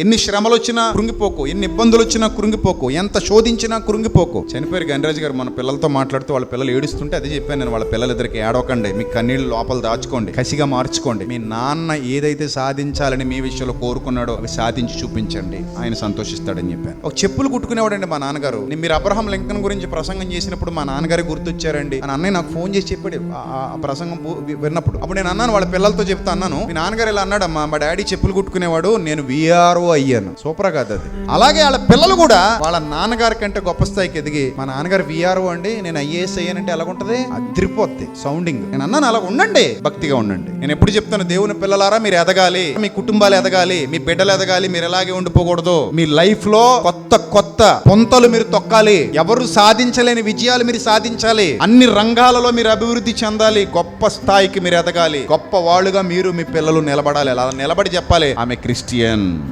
ఎన్ని శ్రమలు వచ్చినా కృంగిపోకు ఎన్ని ఇబ్బందులు వచ్చినా కృంగిపోకు ఎంత శోధించినా కృంగిపోకు. చనిపోయారు గణరాజు గారు మన పిల్లలతో మాట్లాడుతూ వాళ్ళ పిల్లలు ఏడుస్తుంటే అదే చెప్పాను నేను వాళ్ళ పిల్లలిద్దరికి ఏడవకండి మీ కన్నీళ్ళు లోపల దాచుకోండి కసిగా మార్చుకోండి. మీ నాన్న ఏదైతే సాధించాలని మీ విషయంలో కోరుకున్నాడో అవి సాధించి చూపించండి ఆయన సంతోషిస్తాడని చెప్పాను. ఒక చెప్పులు కుట్టుకునేవాడండి మా నాన్నగారు. నేను మీరు అబ్రహం లింకన్ గురించి ప్రసంగం చేసినప్పుడు మా నాన్నగారి గుర్తొచ్చారండి. అని అన్నయ్య నాకు ఫోన్ చేసి చెప్పాడు ఆ- ప్రసంగం విన్నప్పుడు. అప్పుడు నేను అన్నాను వాళ్ళ పిల్లలతో చెప్తా అన్నాను. మీ నాన్నగారు ఇలా అన్నాడమ్మా మా డాడీ చెప్పులు కుట్టుకునేవాడు నేను విఆర్ఓ అయ్యాను. సూపర్ కాదు అది. అలాగే వాళ్ళ పిల్లలు కూడా వాళ్ళ నాన్నగారి కంటే గొప్ప స్థాయికి ఎదిగి మా నాన్నగారు విఆర్ఓ అండి నేను ఐఏఎస్ అయ్యానంటే ఎలాగుంటది? అదిరిపోద్ది. సౌండింగ్ నేను అన్నాను అలా ఉండండి భక్తిగా ఉండండి. నేను ఎప్పుడు చెప్తాను దేవుని పిల్లలారా మీరు ఎదగాలి మీ కుటుంబాలు ఎదగాలి మీ బిడ్డలు ఎదగాలి మీరు ఎలాగే ఉండిపోకూడదు. మీ లైఫ్లో కొత్త కొత్త పొంతలు మీరు తొక్కాలి. ఎవరు సాధించలేని విజయాలు మీరు సాధించాలి. అన్ని రంగాలలో మీరు అభివృద్ధి చెందాలి. గొప్ప స్థాయికి మీరు ఎదగాలి. గొప్ప వాళ్ళుగా మీరు మీ పిల్లలు నిలబడాలి. అలా నిలబడి చెప్పాలి ఆమె క్రిస్టియన్.